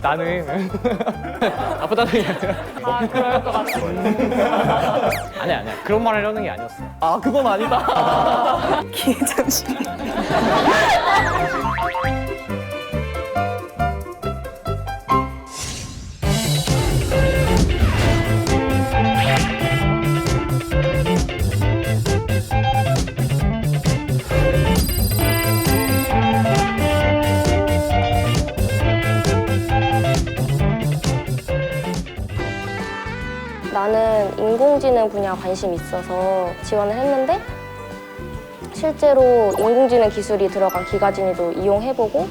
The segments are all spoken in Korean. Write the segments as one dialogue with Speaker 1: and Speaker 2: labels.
Speaker 1: 나는. 나쁘다는 게 아니라
Speaker 2: 아 그럴 것 같아.
Speaker 1: 아니야 아니야. 그런 말 하려는 게 아니었어.
Speaker 3: 아 그건 아니다.
Speaker 4: 기회jam시
Speaker 5: 인공지능 분야 관심이 있어서 지원을 했는데 실제로 인공지능 기술이 들어간 기가진이도 이용해보고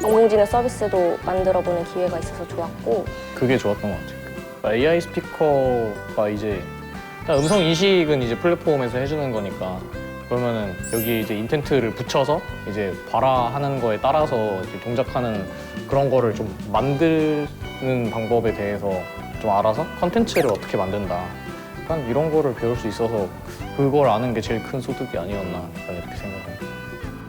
Speaker 5: 인공지능 서비스도 만들어보는 기회가 있어서 좋았고
Speaker 1: 그게 좋았던 것 같아요. 그러니까 AI 스피커가 이제 음성 인식은 이제 플랫폼에서 해주는 거니까 그러면은 여기 이제 인텐트를 붙여서 이제 발화하는 거에 따라서 이제 동작하는 그런 거를 좀 만드는 방법에 대해서 좀 알아서 컨텐츠를 어떻게 만든다. 약간 이런 거를 배울 수 있어서 그걸 아는 게 제일 큰 소득이 아니었나 이렇게 생각합니다.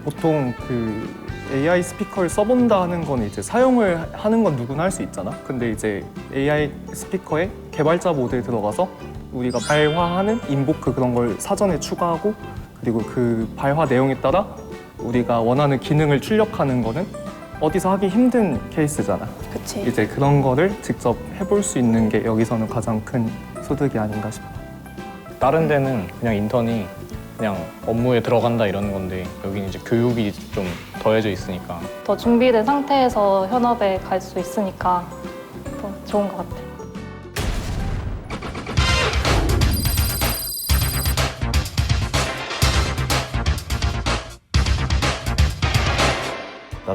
Speaker 3: 보통 그 AI 스피커를 써본다 하는 건 이제 사용을 하는 건 누구나 할 수 있잖아. 근데 이제 AI 스피커의 개발자 모드에 들어가서 우리가 발화하는 인보크 그런 걸 사전에 추가하고 그리고 그 발화 내용에 따라 우리가 원하는 기능을 출력하는 거는 어디서 하기 힘든 케이스잖아.
Speaker 4: 그치
Speaker 3: 이제 그런 거를 직접 해볼 수 있는 게 여기서는 가장 큰 소득이 아닌가 싶어.
Speaker 1: 다른 데는 그냥 인턴이 그냥 업무에 들어간다 이런 건데 여기는 이제 교육이 좀 더해져 있으니까
Speaker 2: 더 준비된 상태에서 현업에 갈 수 있으니까 더 좋은 것 같아.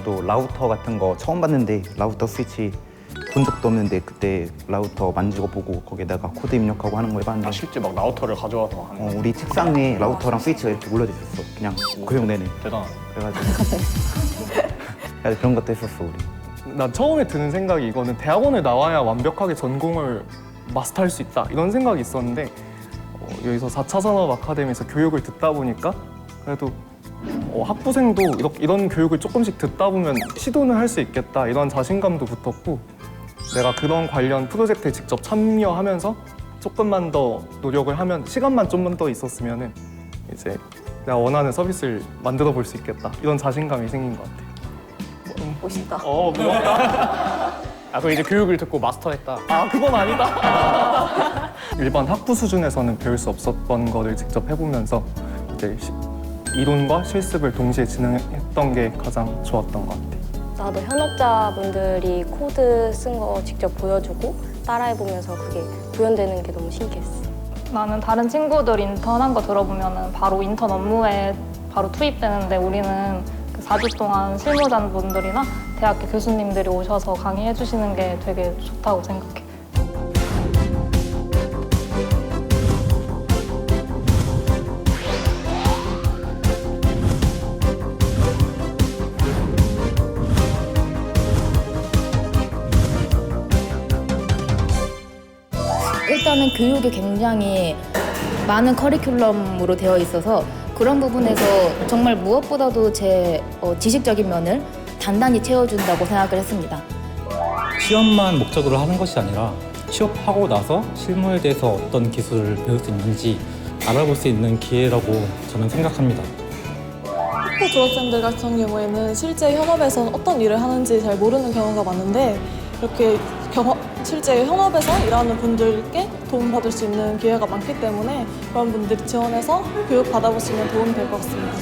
Speaker 6: 나도 라우터 같은 거 처음 봤는데 라우터 스위치 본 적도 없는데 그때 라우터 만지고 보고 거기다가 코드 입력하고 하는 거 해봤는데
Speaker 1: 아, 실제 막 라우터를 가져와서 하는
Speaker 6: 어,
Speaker 1: 거
Speaker 6: 우리 책상 위에 라우터랑 스위치가 이렇게 올려져 있었어. 그냥 고용 내내.
Speaker 1: 대단하다.
Speaker 6: 그래가지고. 그래서 그런 것도 했었어 우리.
Speaker 3: 난 처음에 드는 생각이 이거는 대학원을 나와야 완벽하게 전공을 마스터할 수 있다. 이런 생각이 있었는데 어, 여기서 4차 산업 아카데미에서 교육을 듣다 보니까 그래도 어, 학부생도 이렇게, 이런 교육을 조금씩 듣다 보면 시도는 할 수 있겠다 이런 자신감도 붙었고 내가 그런 관련 프로젝트에 직접 참여하면서 조금만 더 노력을 하면 시간만 좀만 더 있었으면은 이제 내가 원하는 서비스를 만들어 볼 수 있겠다 이런 자신감이 생긴 것 같아.
Speaker 4: 멋있다
Speaker 3: 어, 고맙다.
Speaker 1: 아, 그 이제 교육을 듣고 마스터했다.
Speaker 3: 아, 그건 아니다. 일반 학부 수준에서는 배울 수 없었던 거를 직접 해보면서 이제 시- 이론과 실습을 동시에 진행했던 게 가장 좋았던 것 같아.
Speaker 5: 나도 현업자분들이 코드 쓴 거 직접 보여주고 따라해보면서 그게 구현되는 게 너무 신기했어.
Speaker 2: 나는 다른 친구들 인턴 한 거 들어보면은 바로 인턴 업무에 바로 투입되는데 우리는 그 4주 동안 실무자분들이나 대학교 교수님들이 오셔서 강의해 주시는 게 되게 좋다고 생각해.
Speaker 7: 일단은 교육이 굉장히 많은 커리큘럼으로 되어 있어서 그런 부분에서 정말 무엇보다도 제 어, 지식적인 면을 단단히 채워준다고 생각을 했습니다.
Speaker 8: 시험만 목적으로 하는 것이 아니라 취업하고 나서 실무에 대해서 어떤 기술을 배울 수 있는지 알아볼 수 있는 기회라고 저는 생각합니다.
Speaker 9: 학부 졸업생들 같은 경우에는 실제 현업에서 어떤 일을 하는지 잘 모르는 경우가 많은데 이렇게 경험, 실제 현업에서 일하는 분들께 도움받을 수 있는 기회가 많기 때문에 그런 분들이 지원해서 교육 받아보시면 도움이 될 것 같습니다.